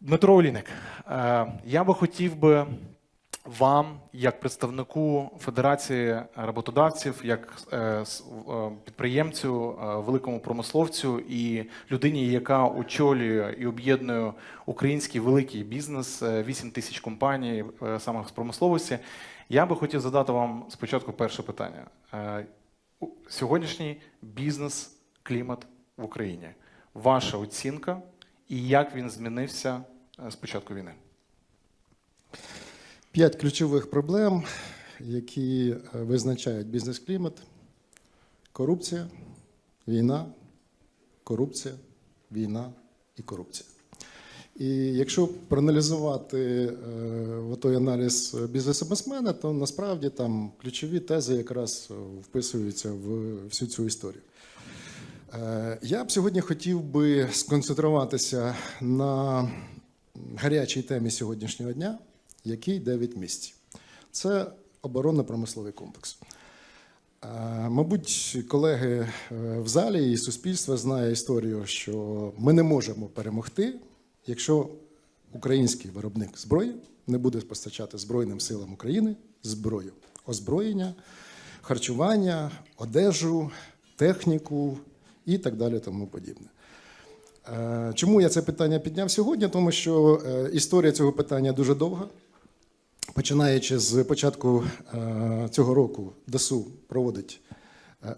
Дмитро Оліник, е, я би хотів би вам, як представнику Федерації роботодавців, як е, е, підприємцю, великому промисловцю і людині, яка очолює і об'єднує український великий бізнес, е, 8 тисяч компаній саме з промисловості, я би хотів задати вам спочатку перше питання. Сьогоднішній бізнес-клімат в Україні. Ваша оцінка і як він змінився е, з початку війни? П'ять ключових проблем, які е, визначають бізнес-клімат: корупція, війна, корупція, війна і корупція. І якщо проаналізувати е, той аналіз бізнес-обесмена, то насправді там ключові тези якраз е, вписуються в всю цю історію. Е, Я б сьогодні хотів би сконцентруватися на гарячій темі сьогоднішнього дня, який 9 місць. Це оборонно-промисловий комплекс. Е, Мабуть, колеги е, в залі і суспільство знає історію, що ми не можемо перемогти, якщо український виробник зброї не буде постачати Збройним силам України зброю, озброєння, харчування, одежу, техніку і так далі, тому подібне. Е, Чому я це питання підняв сьогодні? Тому що е, історія цього питання дуже довга. Починаючи з початку е, цього року, ДСУ проводить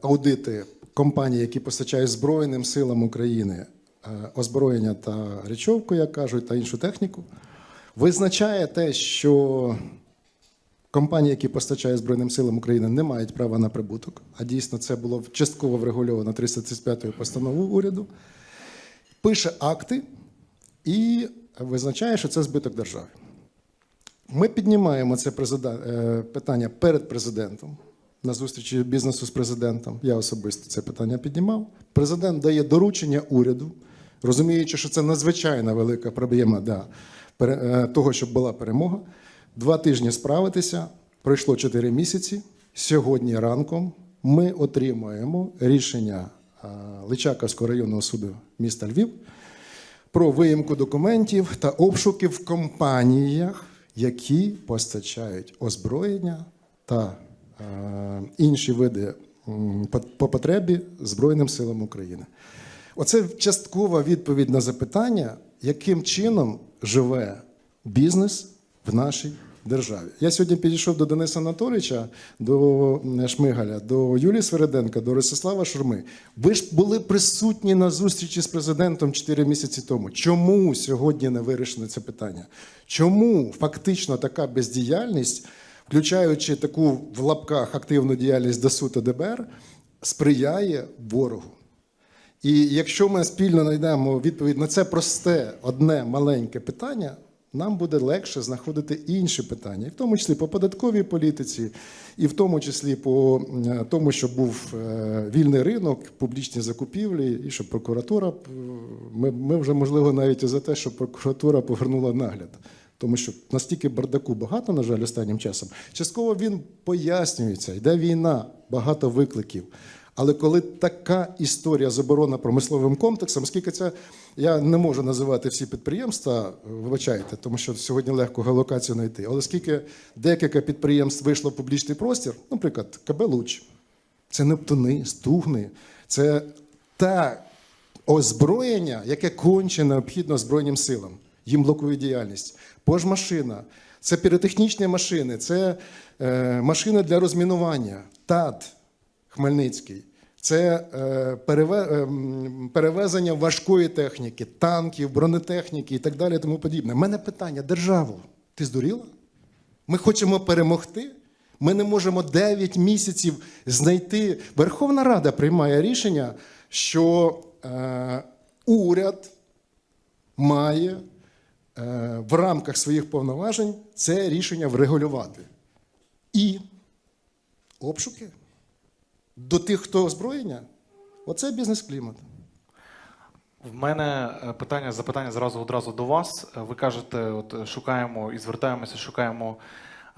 аудити компаній, які постачають Збройним силам України озброєння та речовку, як кажуть, та іншу техніку. Визначає те, що компанії, які постачають Збройним силам України, не мають права на прибуток. А дійсно це було частково врегульовано 335-ю постановою уряду. Пише акти і визначає, що це збиток держави. Ми піднімаємо це е, питання перед президентом на зустрічі бізнесу з президентом. Я особисто це питання піднімав. Президент дає доручення уряду, розуміючи, що це надзвичайно велика проблема для е, того, щоб була перемога. Два тижні справитися. Пройшло чотири місяці. Сьогодні ранком ми отримуємо рішення е, Личаківського районного суду міста Львів про виїмку документів та обшуки в компаніях, які постачають озброєння та е, інші види по- по потребі Збройним силам України. Оце часткова відповідь на запитання, яким чином живе бізнес в нашій державі. Я сьогодні підійшов до Дениса Анатолійовича, до Шмигаля, до Юлії Свереденка, до Ростислава Шурми. Ви ж були присутні на зустрічі з президентом 4 місяці тому. Чому сьогодні не вирішено це питання? Чому фактично така бездіяльність, включаючи таку в лапках активну діяльність ДСУ та ДБР, сприяє ворогу? І якщо ми спільно знайдемо відповідь на це просте, одне маленьке питання, нам буде легше знаходити інші питання, і в тому числі по податковій політиці, і в тому числі по е, тому, щоб був е, вільний ринок, публічні закупівлі, і щоб прокуратура е, ми, ми вже можливо навіть і за те, щоб прокуратура повернула нагляд. Тому що настільки бардаку багато, на жаль, останнім часом. Частково він пояснюється, йде війна, багато викликів. Але коли така історія з оборонно-промисловим комплексом, оскільки це я не можу називати всі підприємства, вибачайте, тому що сьогодні легко геолокацію знайти. Але оскільки декілька підприємств вийшло в публічний простір, наприклад, КБ Луч, це Нептуни, Стугни, це те озброєння, яке конче необхідно Збройним силам. Їм блокує діяльність. Пожмашина, це піротехнічні машини, це е, машини для розмінування, ТАТ Хмельницький. Це е, е, перевезення важкої техніки, танків, бронетехніки і так далі. Тому подібне. У мене питання: державу, ти здуріла? Ми хочемо перемогти. Ми не можемо 9 місяців знайти. Верховна Рада приймає рішення, що е, уряд має е, в рамках своїх повноважень це рішення врегулювати. І обшуки до тих, хто озброєння, оце бізнес-клімат. В мене е, питання, запитання зразу одразу до вас. Е, Ви кажете, от шукаємо і звертаємося, шукаємо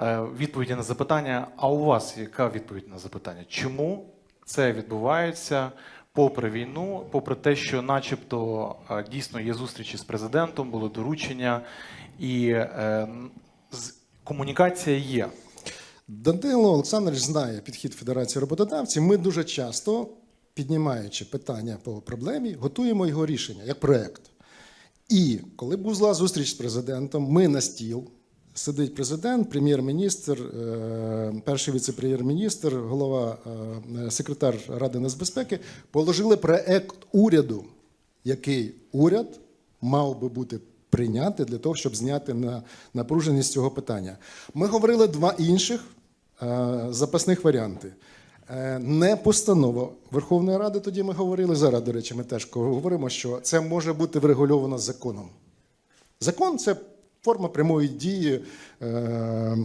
е, відповіді на запитання. А у вас яка відповідь на запитання? Чому це відбувається попри війну, попри те, що, начебто, дійсно є зустрічі з президентом, були доручення, і комунікація є. Данило Олександрович знає підхід Федерації роботодавців. Ми дуже часто, піднімаючи питання по проблемі, готуємо його рішення як проект. І коли була зустріч з президентом, ми на стіл. Сидить президент, прем'єр-міністр, е, перший віце-прем'єр-міністр, голова, е, секретар Ради нацбезпеки, положили проект уряду, який уряд мав би бути прийняти для того, щоб зняти на напруженість цього питання. Ми говорили два інших е, запасних варіанти. Е, Не постанова Верховної Ради, тоді ми говорили. Зараз, до речі, ми теж говоримо, що це може бути врегульовано законом. Закон це форма прямої дії е,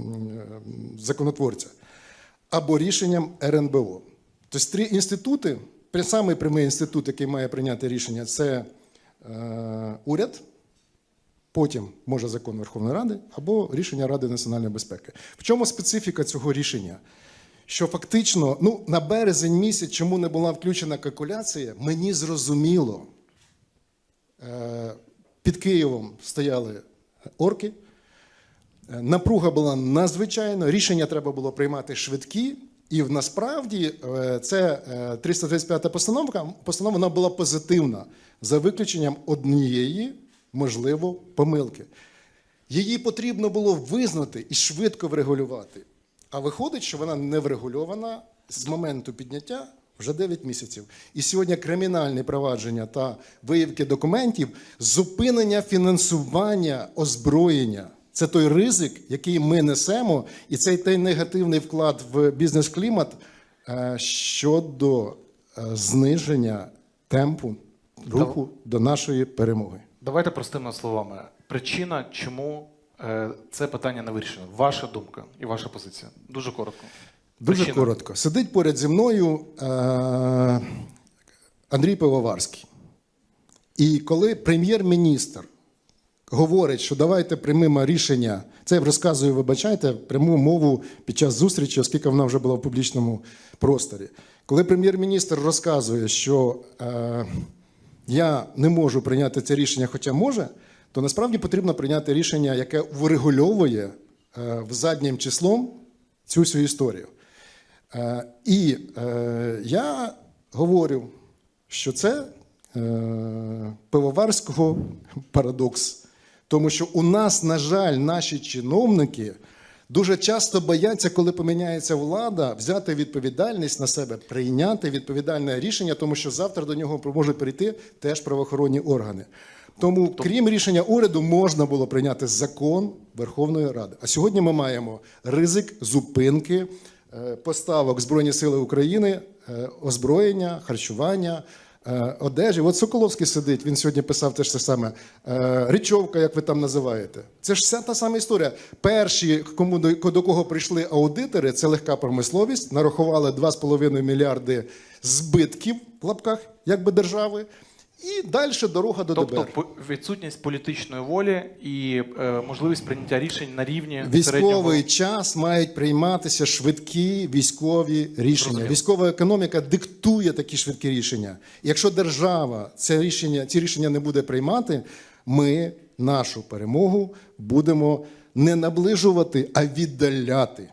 законотворця або рішенням РНБО. Тобто три інститути, самий прямий інститут, який має прийняти рішення, це уряд, потім може закон Верховної Ради або рішення Ради національної безпеки. В чому специфіка цього рішення? Що фактично, ну на березень місяць, чому не була включена калькуляція, мені зрозуміло. Е, Під Києвом стояли орки. Е, Напруга була надзвичайна, рішення треба було приймати швидкі. І насправді е, це е, 335 постанова, постанова вона була позитивна за виключенням однієї, можливо, помилки. Її потрібно було визнати і швидко врегулювати. А виходить, що вона не врегульована з моменту підняття вже 9 місяців. І сьогодні кримінальне провадження та виявки документів, зупинення фінансування озброєння. Це той ризик, який ми несемо, і це той негативний вклад в бізнес-клімат е, щодо е, зниження темпу руху до нашої перемоги. Давайте простими словами. Причина, чому е, це питання не вирішено. Ваша думка і ваша позиція. Дуже коротко. Дуже Причина. коротко. Сидить поряд зі мною е, Андрій Пивоварський. І коли прем'єр-міністр говорить, що давайте приймемо рішення, це я розказую, вибачайте, пряму мову під час зустрічі, оскільки вона вже була в публічному просторі. Коли прем'єр-міністр розказує, що е, я не можу прийняти це рішення, хоча може, то насправді потрібно прийняти рішення, яке врегульовує е, в заднім числом цю всю історію. Е, І е, я говорю, що це пивоварського парадокс. Тому що у нас, на жаль, наші чиновники дуже часто бояться, коли поміняється влада, взяти відповідальність на себе, прийняти відповідальне рішення, тому що завтра до нього можуть прийти теж правоохоронні органи. Тому, крім рішення уряду, можна було прийняти закон Верховної Ради. А сьогодні ми маємо ризик зупинки е, поставок Збройні Сили України, е, озброєння, харчування. Е, Одежі, от Соколовський сидить, він сьогодні писав те саме. Е, Річовка, як ви там називаєте. Це ж вся та сама історія. Перші, кому до, до кого прийшли аудитори, це легка промисловість, нарахували 2,5 мільярди збитків в лапках, якби держави, і далі дорога до Тобто ДБР. по- відсутність політичної волі і е, можливість прийняття рішень на рівні Військовий середнього. час мають прийматися швидкі військові рішення. Зрозуміло. Військова економіка диктує такі швидкі рішення. Якщо держава це рішення, ці рішення не буде приймати, ми нашу перемогу будемо не наближувати, а віддаляти.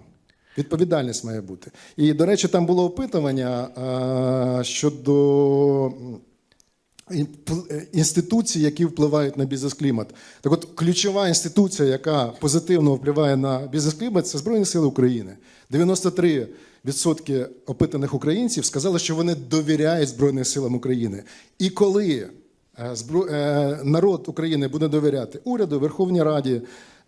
Відповідальність має бути. І, до речі, там було опитування а, щодо е, інституцій, які впливають на бізнес-клімат. Так от, ключова інституція, яка позитивно впливає на бізнес-клімат, це Збройні Сили України. 93% опитаних українців сказали, що вони довіряють Збройним силам України. І коли е, е, народ України буде довіряти уряду, Верховній Раді,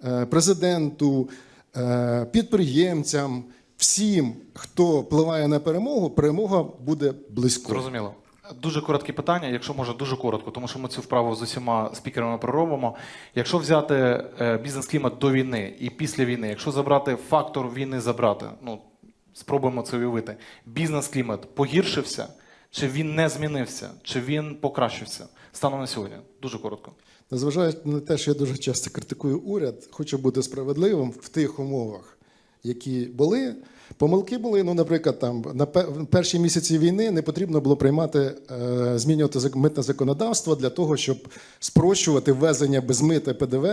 е, президенту, е, підприємцям, всім, хто впливає на перемогу, перемога буде близько. Зрозуміло. Дуже коротке питання, якщо можна, дуже коротко, тому що ми цю вправу з усіма спікерами проробимо. Якщо взяти е, бізнес-клімат до війни і після війни, якщо забрати фактор війни забрати, ну спробуємо це уявити. Бізнес-клімат погіршився, чи він не змінився, чи він покращився станом на сьогодні? Дуже коротко. Незважаючи на те, що я дуже часто критикую уряд, хочу бути справедливим в тих умовах, які були. Помилки були, ну, наприклад, там на пе- перші місяці війни не потрібно було приймати, е, змінювати митне законодавство для того, щоб спрощувати ввезення без мита ПДВ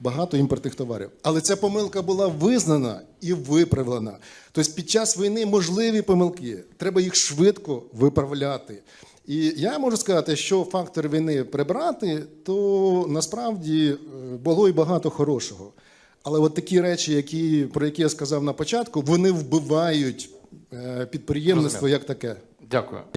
багато імпортних товарів. Але ця помилка була визнана і виправлена. Тобто під час війни можливі помилки, треба їх швидко виправляти. І я можу сказати, що фактор війни прибрати, то насправді е, було і багато хорошого. Але от такі речі, які, про які я сказав на початку, вони вбивають е, підприємництво як таке. Дякую.